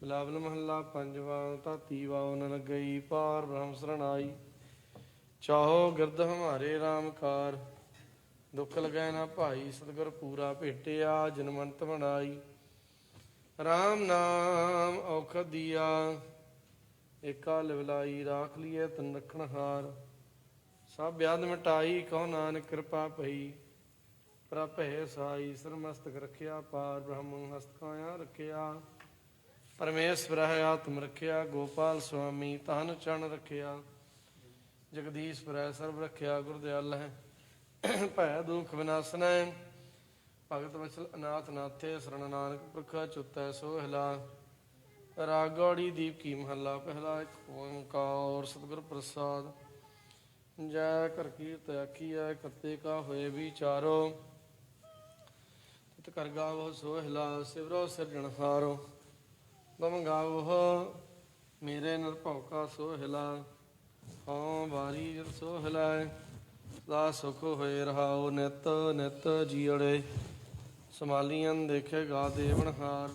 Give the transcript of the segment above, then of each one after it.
ਬਿਲਾਵਲ ਮਹੱਲਾ ਪੰਜਵਾਂ ਧਾਤੀ ਵਾਉ ਨ ਗਈ ਪਾਰ ਬ੍ਰਹਮ ਸਰਣਾਈ ਚਾਹੋ ਗਿਰਦ ਹਮਾਰੇ RAM ਕਾਰ, ਦੁੱਖ ਲਗੈ ਨਾ ਭਾਈ, ਸਤਿਗੁਰ ਪੂਰਾ ਭੇਟਿਆ, ਜਨਮੰਤ ਬਣਾਈ RAM ਨਾਮ ਔਖਦ ਦੀਆ, ਏਕਾ ਲਿਵਲਾਈ ਰਾਖ ਲਿਏ ਤਨ ਰਖਣ ਹਾਰ। ਸਭ ਬਿਆਦ ਮਿਟਾਈ, ਕਉ ਨਾਨਕ ਕਿਰਪਾ ਪਈ। ਪ੍ਰਭ ਹੈ ਸਾਈ, ਸਰਮਸਤਕ ਰਖਿਆ, ਪਾਰ ਬ੍ਰਹਮ ਹਸਤ ਕਾਇਆ ਰਖਿਆ। ਪਰਮੇਸ਼ਵਰ ਹੈ ਆਤਮ ਰੱਖਿਆ, ਗੋਪਾਲ ਸੁਆਮੀ ਤਨ ਚਣ ਰੱਖਿਆ। ਜਗਦੀਸ਼ਵਰ ਹੈ ਸਰਬ ਰਖਿਆ, ਗੁਰਦਿਆਲ ਹੈ। ਭੈ ਦੁਖ ਵਿਨਾਸਨੈ ਭਗਤ ਵਚਲ ਅਨਾਥ ਨਾਥੇ ਸਰਣ ਨਾਨਕ ਪੁਰਖਾ ਚੁੱਤੈ ਸੋਹਿਲਾ ਰਾਗੌੜੀ ਦੀਪ ਕੀ ਮਹੱਲਾ, ਪਹਿਲਾ ਇੱਕ ਓੰਕਾਰ, ਸਤਿਗੁਰ ਪ੍ਰਸਾਦ। ਜੈ ਕਰ ਕੀਰਤ ਆਖੀਐ ਕਰਤੇ ਕਾ ਹੋਏ ਵਿਚਾਰੋ। ਤਿਤ ਕਰ ਗਾਵੋ ਸੋਹਿਲਾ ਸਿਵਰੋ ਸਿਰਜਣਹਾਰੋ ਤੁਮ ਗਾਵੋ ਮੇਰੇ ਨਿਰਭਉ ਕਾ ਸੋਹਿਲਾ ਹਉ ਵਾਰੀ ਜਿਤ ਸੋਹਿਲਾ ਦਾ ਸੁਖ ਹੋਏ ਰਹਾਉ ਨਿਤ ਨਿਤ ਜੀੜੇ ਸਮਾਲੀਆਂ ਦੇਖੇ ਗਾ ਦੇਵਨਹਾਰ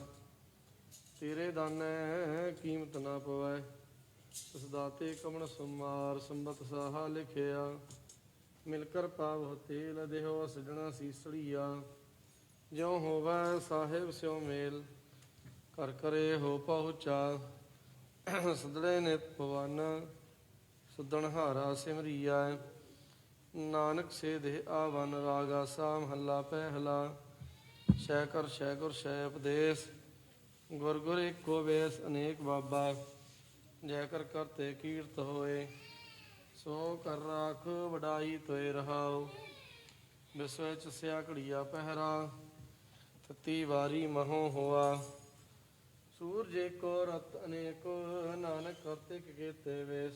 ਤੇਰੇ ਦਾਨੈ ਕੀਮਤ ਨਾ ਪਵੈ। ਉਸ ਦਾਤੇ ਕਮਣ ਸੁਮਾਰ ਸੰਬਤ ਸਾਹਾ ਲਿਖਿਆ। ਮਿਲ ਕਰ ਪਾਵ ਤੇਲ, ਦੇਹੋ ਸਜਣਾ ਸੀਸੜੀਆ। ਜਿਉ ਹੋਵੈ ਸਾਹਿਬ ਸਿਉ ਮੇਲ। ਕਰ ਕਰੇ ਹੋ ਪਹੁੰਚਾ ਸਦੜੇ ਨਿਤ ਭਵਨ ਸੁਦਣ ਹਾਰਾ ਸਿਮਰੀਆ ਨਾਨਕ ਸੇ ਦੇ ਆਵਨ, ਰਾਗਾ ਸਾਮ ਹੱਲਾ ਪਹਿਲਾ। ਸ਼ੈ ਕਰ ਸ਼ੈ ਗੁਰ ਸ਼ੈ ਉਪਦੇਸ਼ ਗੁਰ ਗੁਰ ਏਕੋ ਵੇਸ ਅਨੇਕ ਬਾਬਾ। ਜੈ ਕਰ ਕਰਤੇ ਕੀਰਤ ਹੋਏ। ਸੋ ਕਰ ਰਾਖ ਵਡਾਈ ਤੋਏ ਰਹਾਉ। ਵਿਸਵੇ ਚ ਸਿਆ ਘੜੀਆ ਪਹਿਰਾ। ਤਤੀ ਵਾਰੀ ਮਹੋ ਹੋਆ। ਸੂਰਜ ਏਕੋ ਰਤ ਅਨੇਕੋ, ਨਾਨਕ ਕਰਤੇ ਕੀਤੇ ਵੇਸ।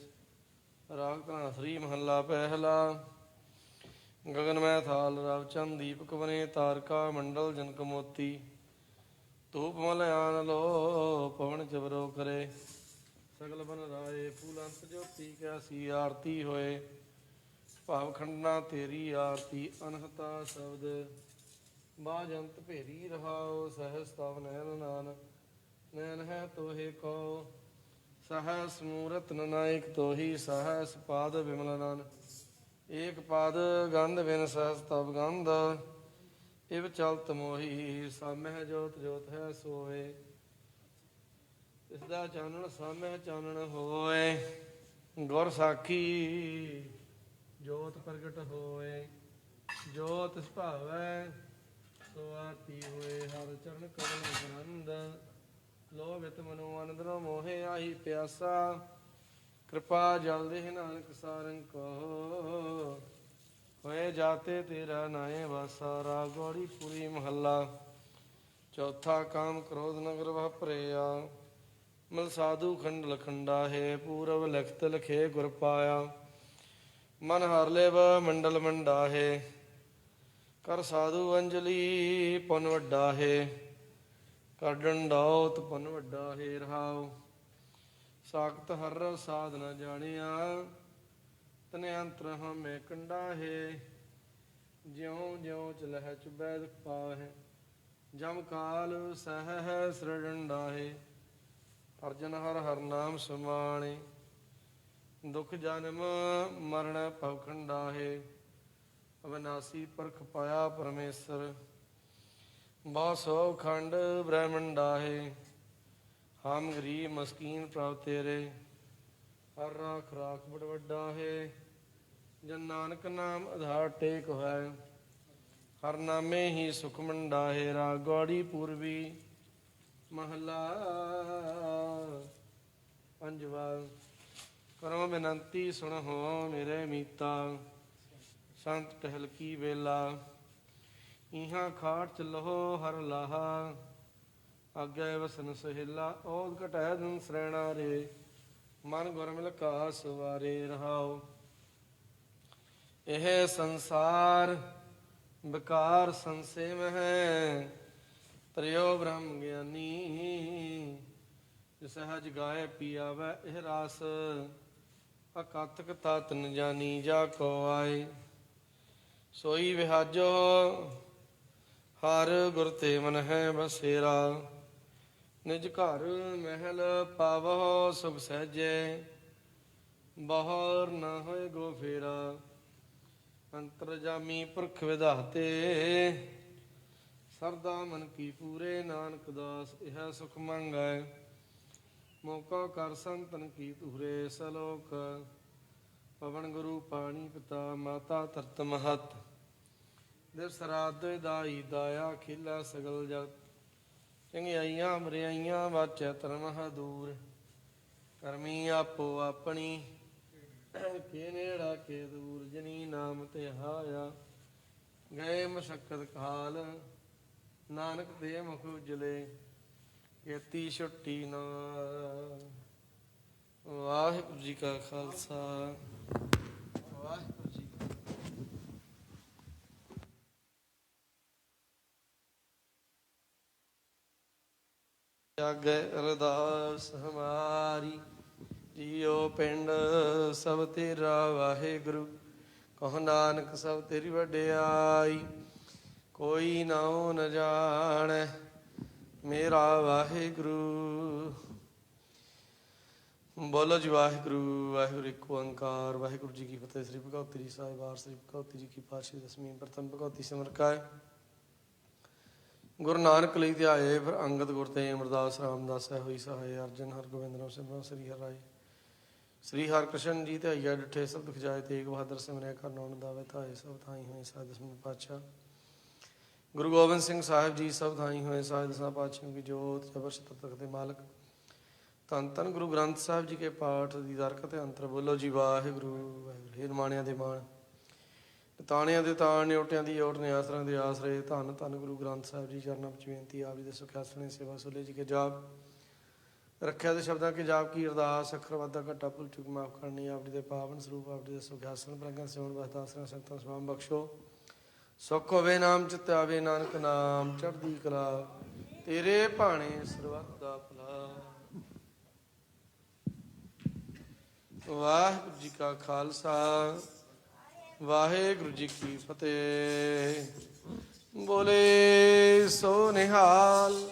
ਰਾਗ ਤਾਂ ਸ੍ਰੀ ਮਹੱਲਾ ਪਹਿਲਾ। ਗਗਨ ਮੈਂ ਥਾਲ ਰਵ ਦੀਪਕ ਬਨੇ ਤਾਰਕਾ ਮੰਡਲ ਜਨਕ ਮੋਤੀ। ਧੂਪ ਮਲ ਆਨ ਲੋ ਪਵਨ ਚਵਰੋ ਕਰੇ। ਸਗਲ ਬਨ ਰਾਏ ਫੂਲੰਤ ਜੋਤੀ ਕੈਸੀ ਆਰਤੀ ਹੋਏ। ਭਾਵ ਖੰਡਨਾ ਤੇਰੀ ਆਰਤੀ, ਅਨਹਤਾ ਸ਼ਬਦ। ਬਾਜੰਤ ਭੇਰੀ ਰਹਾਓ ਸਹਿ ਸਤਵ ਨੈਣ ਨਾਨ। ਤੋਹੇ ਕੋ, ਸਹਸ ਮੂਰਤ ਨਾਇਕ ਤੋਹੀ, ਸਹਸ ਪਾਦ ਵਿਮਲ ਏਕ ਪਾਦ ਗੰਧ ਬਿਨ ਸਹਸ ਤਬ ਗੰਧ, ਇਵ ਚਲਤ ਮੋਹੀ, ਸਾਮਹਿ ਜੋਤ ਜੋਤ ਹੈ ਸੋਏ ਇਸ ਦਾ ਚਾਨਣ ਸਾਮਹਿ ਚਾਨਣ ਹੋਏ, ਗੁਰ ਸਾਖੀ ਜੋਤ ਪ੍ਰਗਟ ਹੋਏ। ਜੋਤ ਭਾਵੈ ਸੋ ਆਤੀ ਹੋਏ ਹਰ ਚਰਨ ਕਮਲ ਆਨੰਦ ਲੋਭਿਤ ਮਨੋ ਅਨੰਦਰੋ ਮੋਹਿ ਆਹੀ ਪਿਆਸਾ, ਕਿਰਪਾ ਜਲ ਦੇ ਨਾਨਕ ਸਾਰੰਗ ਕੋ ਹੋਏ ਜਾਤੇ ਤੇਰਾ ਨਾਏ ਵਾਸਾ, ਰਾਗੋੜੀ ਪੂਰੀ ਮਹੱਲਾ। ਚੌਥਾ ਕਾਮ ਕ੍ਰੋਧ ਨਗਰ ਵਾਪਰਿਆ, ਮਲ ਸਾਧੂ ਖੰਡ ਲਖੰਡਾ ਹੈ, ਪੂਰਵ ਲਿਖਤ ਲਖੇ ਗੁਰ ਪਾਇਆ। ਮਨ ਹਰ ਲੇਵ ਮੰਡਲ ਮੰਡਾ ਹੈ, ਕਰ ਸਾਧੂ ਅੰਜਲੀ ਪੁਨ ਵੱਡਾ ਹੈ। ਕਾਢਣ ਦਾਉਤ ਪੁਨ ਵੱਡਾ ਹੈ ਰਹਾਉ ਸਾਖਤ ਹਰ ਸਾਧ ਨ ਜਾਣਿਆ, ਤਨੇ ਅੰਤਰ ਹਮੇ ਕੰਡਾ ਹੈ ਜਿਉ ਜਿਉ ਚਲਹਿ ਚੁਬੈ ਦੁਖ ਪਾਵਹਿ ਜਮ ਕਾਲ ਸਹਿ ਸ੍ਰਡੰਡਾ ਹੈ ਅਰਜਨ ਹਰ ਹਰ ਨਾਮ ਸਮਾਣੇ, ਦੁਖ ਜਨਮ ਮਰਨ ਭਵ ਖੰਡਾ ਅਵਨਾਸੀ ਪਰਖ ਪਾਇਆ ਪਰਮੇਸ਼ਰ ਬਾਸੋ ਖੰਡ ਬ੍ਰਹਮੰਡਾ ਹੈ ਹਮ ਗਰੀਬ ਮਸਕੀਨ ਪ੍ਰਭ ਤੇਰੇ, ਹਰ ਰਾਖ ਰਾਖ ਬੜ ਵੱਡਾ ਹੈ ਜਨ ਨਾਨਕ ਨਾਮ ਆਧਾਰ ਟੇਕ ਹੈ ਹਰ ਨਾਮੇ ਹੀ ਸੁਖ ਮੰਡਾ ਹੈ ਰਾਗੋੜੀ ਪੂਰਬੀ, ਮਹਲਾ ਪੰਜਵਾ ਕਰੋ ਸੁਣ ਹੋ ਮੇਰੇ ਮੀਤਾ, ਸੰਤ ਟਹਿਲ ਕੀ ਵੇਲਾ। ਇਹਾਂ ਖਾਟ ਚ ਲਹੋ ਹਰ ਲਾਹਾ ਆਗੇ ਵਸਨ ਸਹਿਲਾ ਔਦ ਘਟੈ ਦਨ ਸਰੈਣਾ ਰੇ, ਮਨ ਗੁਰ ਮਿਲ ਕਾ ਸਵਾਰੇ ਰਹਾਓ ਇਹ ਸੰਸਾਰ ਵਿਕਾਰ ਸੰਸੇ ਮਹਿ ਤ੍ਰਿਓ ਬ੍ਰਹਮ ਗਿਆਨੀ, ਜਿਸ ਗਾਏ ਪੀਆਵੈ ਇਹ ਰਾਸ, ਅਕਾਤਕ ਤਤ ਨ ਜਾਣੀ ਜਾ ਕੋ ਆਏ। ਸੋਈ ਵਿਹਾਜੋ ਹਰ ਗੁਰ ਤੇ ਮਨ ਹੈ ਬਸੇਰਾ, ਨਿਜ ਘਰ ਮਹਿਲ ਪਾਵਹੁ ਸੁਖ ਸਹਜੇ, ਬਾਹਰ ਨਾ ਹੋਏ ਗੋ ਫੇਰਾ। ਅੰਤਰਜਾਮੀ ਪੁਰਖ ਵਿਧਾਤੇ, ਸਰਦਾ ਮਨ ਕੀ ਪੂਰੇ, ਨਾਨਕ ਦਾਸ ਇਹ ਸੁਖ ਮੰਗੈ। ਮੋਕਾ ਕਰ ਸੰਤਨ ਕੀ ਧੂਰੇ ਸਲੋਕ, ਪਵਨ ਗੁਰੂ ਪਾਣੀ ਪਿਤਾ, ਮਾਤਾ ਤਰਤ ਮਹਤ। ਦਿਵਸ ਦਾਈ ਦਾਇਆ ਖਿਲਾ ਸਗਲ ਜਗਤ ਚੰਗਿਆਈਆਂ ਮਰਿਆਈਆਂ ਵਾਚੈ ਧਰਮ ਦੂਰ। ਕਰਮੀ ਆਪੋ ਆਪਣੀ, ਕੇ ਨੇੜਾ ਕੇ ਦੂਰ। ਜਨੀ ਨਾਮ ਤੇ ਹਾਇਆ, ਗਏ ਮਸ਼ਕਤ ਕਾਲ। ਨਾਨਕ ਦੇ ਮੁਖ ਉਜਲੇ, ਕੀਤੀ ਛੁੱਟੀ ਨਾ ਵਾਹਿਗੁਰੂ ਜੀ ਕਾ ਖਾਲਸਾ। ਵਾਹਿਗੁਰੂ ਜੀ ਕੀ ਫਤਿਹ। ਜਗ ਅਰਦਾਸ ਹਮਾਰੀ, ਜੀਉ ਪਿੰਡ ਸਭ ਤੇਰਾ ਵਾਹਿਗੁਰੂ, ਕਹੋ ਨਾਨਕ ਸਭ ਤੇਰੀ ਵਡਿਆਈ, ਕੋਈ ਨਾਉ ਨ ਜਾਣੈ ਮੇਰਾ ਵਾਹਿਗੁਰੂ। ਬੋਲੋ ਜੀ ਵਾਹਿਗੁਰੂ ਵਾਹਿਗੁਰੂ ਇੱਕ ਓੰਕਾਰ, ਵਾਹਿਗੁਰੂ ਜੀ ਕੀ ਫਤਿਹ, ਸ੍ਰੀ ਭਗਵਤੀ ਜੀ ਸਾਹਿਬ ਵਾਰ ਸ੍ਰੀ ਭਗਵਤੀ ਜੀ ਕੀ ਪਾਤਸ਼ਾਹੀ ਦਸਵੀਂ, ਪ੍ਰਥਮ ਭਗਵਤੀ ਸਿਮਰ ਗੁਰੂ ਨਾਨਕ ਲਈ ਧਿਆਏ ਫਿਰ ਅੰਗਦ ਗੁਰ ਤੇ ਅਮਰਦਾਸ ਰਾਮਦਾਸ ਹੈ ਹੋਈ ਸਹਾਇ ਅਰਜਨ, ਹਰਗੋਬਿੰਦ ਨਾਮ ਸਿਮਰਨ, ਸ੍ਰੀ ਹਰਿ ਰਾਏ। ਸ੍ਰੀ ਹਰਿਕ੍ਰਿਸ਼ਨ ਜੀ ਤੇ ਆਇਆ ਡਿਠੇ ਸਭ ਦੁਖ ਜਾਏ, ਤੇਗ ਬਹਾਦਰ ਸਿਮਰਿਆ ਕਰ ਨਾਉਣ ਦਾਵੇ, ਧਾਏ ਸਭ ਥਾਈ ਹੋਏ, ਸਾਧ ਦਸਵੇਂ ਪਾਤਸ਼ਾਹ। ਗੁਰੂ ਗੋਬਿੰਦ ਸਿੰਘ ਸਾਹਿਬ ਜੀ ਸਭ ਥਾਈ ਹੋਏ, ਸਾਧ ਦਸਾਂ ਪਾਤਸ਼ਾਹ ਕੀ ਜੋਤ, ਜਬਰ ਸਤਰ ਤਖਤ ਦੇ ਮਾਲਕ। ਧੰਨ ਧੰਨ ਗੁਰੂ ਗ੍ਰੰਥ ਸਾਹਿਬ ਜੀ ਕੇ ਪਾਠ ਦੀ ਦਰਕ ਤੇ ਅੰਤਰ ਬੋਲੋ ਜੀ ਵਾਹਿਗੁਰੂ ਵਾਹਿਗੁਰੂ। ਹੇ ਮਾਣਿਆਂ ਦੇ ਮਾਣ। ਤਾਣਿਆਂ ਦੇ ਤਾਣ ਨਿਉਟਿਆਂ ਦੀ ਓਟ ਨੇ, ਆਸਰਾਂ ਦੇ ਆਸਰੇ, ਧੰਨ ਧੰਨ ਗੁਰੂ ਗ੍ਰੰਥ ਸਾਹਿਬ ਜੀ, ਚਰਨਾਂ ਵਿੱਚ ਬੇਨਤੀ ਆਪ ਜੀ ਦੇ ਸੁਖਾਸਣੇ ਸੇਵਾ ਸੁਲੇ ਜੀ ਕੇ ਜਾਪ ਰੱਖਿਆ ਦੇ ਸ਼ਬਦਾਂ ਕੇ ਜਾਪ ਕੀ ਅਰਦਾਸ, ਅੱਖਰ ਵਾਦਾ ਘਟਾ, ਭੁੱਲ ਚੁੱਕ ਮਾਫ ਕਰਨੀ ਆਪ ਜੀ ਦੇ ਪਾਵਨ ਸਰੂਪ ਆਪ ਜੀ ਦੇ ਸੁਖਾਸਨ ਪ੍ਰੰਗਨ ਸੇਵਨ ਬਸਤਾ ਆਸਰਾ ਸੰਤਾਂ ਸਵਾਮ ਬਖਸ਼ੋ। ਸੁਖ ਹੋਵੇ ਨਾਮ ਚਿਤ ਆਵੇ ਨਾਨਕ ਨਾਮ, ਚੜ੍ਹਦੀ ਕਲਾ ਤੇਰੇ ਭਾਣੇ ਸਰਬੱਤ ਦਾ ਭਲਾ। ਵਾਹਿਗੁਰੂ ਜੀ ਕਾ ਖਾਲਸਾ। ਵਾਹਿਗੁਰੂ ਜੀ ਕੀ ਫਤਿਹ। ਬੋਲੇ ਸੋ ਨਿਹਾਲ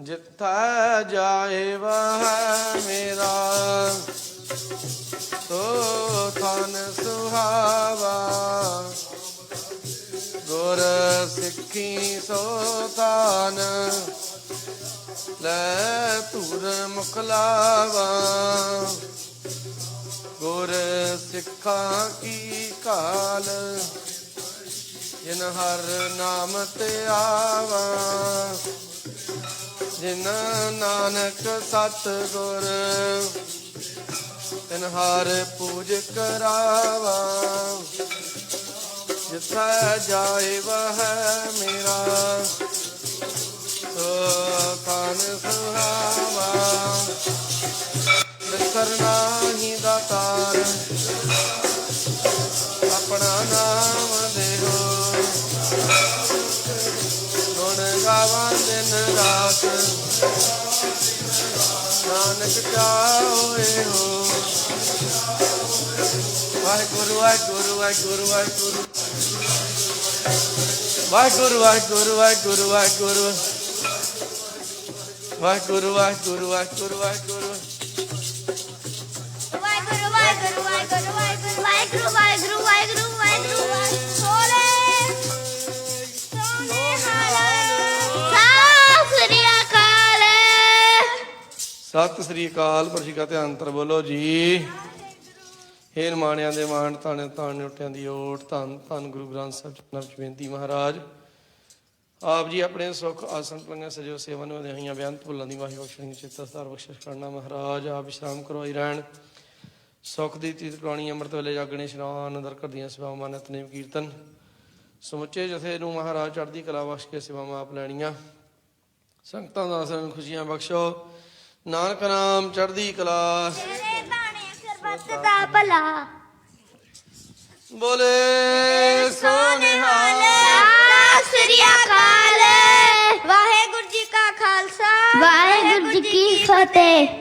ਜਿੱਥਾ ਜਾਏ ਵਹ ਮੇਰਾ ਸੋ ਥਨ ਸੁਹਾਵਾ। ਗੁਰ ਸਿੱਖੀ ਸੋ ਥਨ, ਲੈ ਧੁਰ ਮੁਖਲਾਵਾ। ਗੁਰ ਸਿੱਖਾਂ ਕੀ ਕਾਲ? ਜਿਨ ਹਰ ਨਾਮ ਤੇ ਆਵਾ। ਜਿਨ ਨਾਨਕ ਸਤ ਗੁਰ ਤਿਨ ਹਰ ਪੂਜ ਕਰਾਵਾ। ਜਿਥੈ ਜਾਏ ਵਹ ਮੇਰਾ, ਸੋ ਤਨ ਸੁਹਾਵਾ। ਕਰਨਾ ਹੀ ਦਾਤਾਰ ਆਪਣਾ ਨਾਮ ਦੇਹੋ ਗੁਣ ਗਾਵਾਂ ਦਿਨ ਰਾਤ। ਨਾਨਕ ਚਾਹੋਏ ਹੋ। ਵਾਹਿਗੁਰੂ ਵਾਹਿਗੁਰੂ ਵਾਹਿਗੁਰੂ ਵਾਹਿਗੁਰੂ ਵਾਹਿਗੁਰੂ। ਵਾਹਿਗੁਰੂ ਵਾਹਿਗੁਰੂ ਵਾਹਿਗੁਰੂ ਵਾਹਿਗੁਰੂ। ਵਾਹਿਗੁਰੂ ਵਾਹਿਗੁਰੂ ਵਾਹਿਗੁਰੂ ਵਾਹਿਗੁਰੂ। ਸਤਿ ਸ੍ਰੀ ਅਕਾਲ ਪ੍ਰਸ਼ੀ ਕਾ ਧਿਆਨ ਤਰ ਬੋਲੋ ਜੀ। ਹੇ ਮਾਣਿਆਂ ਦੇ ਮਾਣ ਤਾਣੇ ਤਾਣੇ ਉੱਟਿਆਂ ਦੀ ਓਟ, ਧੰਨ ਧੰਨ ਗੁਰੂ ਗ੍ਰੰਥ ਸਾਹਿਬ ਜੀ ਨਾਲ ਬੇਨਤੀ ਮਹਾਰਾਜ। ਆਪ ਜੀ ਆਪਣੇ ਸੁਖ ਆਸਣ ਪਲੰਗਾ ਸਜੋ ਸੇਵਾ ਨੂੰ ਵਧਾਈਆਂ, ਬੇਅੰਤ ਭੁੱਲਾਂ ਦੀ ਵਾਹੀ ਬਖਸ਼ਣੀ ਚਿੱਤ ਸਤਾਰ ਬਖਸ਼ਿਸ਼ ਕਰਨਾ ਮਹਾਰਾਜ, ਆਪ ਵਿਸ਼ਰਾਮ ਕਰਵਾਈ ਰਹਿਣ। ਸੁਖ ਦੀ ਤੀਤ ਕਰਾਣੀ ਅੰਮ੍ਰਿਤ ਵੇਲੇ ਜਾਗਣੇ ਇਸ਼ਨਾਨ ਅੰਦਰ ਕਰਦੀਆਂ ਸੇਵਾਵਾਂ ਨਿਤਨੇਮ ਕੀਰਤਨ। ਸਮੁੱਚੇ ਜਥੇ ਨੂੰ ਮਹਾਰਾਜ ਚੜ੍ਹਦੀ ਕਲਾ ਬਖਸ਼ ਕੇ ਸੇਵਾਵਾਂ ਆਪ ਲੈਣੀਆਂ। ਸੰਗਤਾਂ ਦਾ ਆਸਣ ਖੁਸ਼ੀਆਂ ਬਖਸ਼ੋ। ਨਾਨਕ ਨਾਮ ਚੜ੍ਹਦੀ ਕਲਾ। ਤੇਰੇ ਬਾਣੇ ਸਰਬੱਤ ਦਾ ਭਲਾ। ਬੋਲੇ ਸੋਨਿਹਾਲ। ਸ੍ਰੀ ਅਕਾਲ। ਵਾਹਿਗੁਰੂ ਜੀ ਕਾ ਖਾਲਸਾ। ਵਾਹਿਗੁਰੂ ਜੀ ਕੀ ਫਤਿਹ।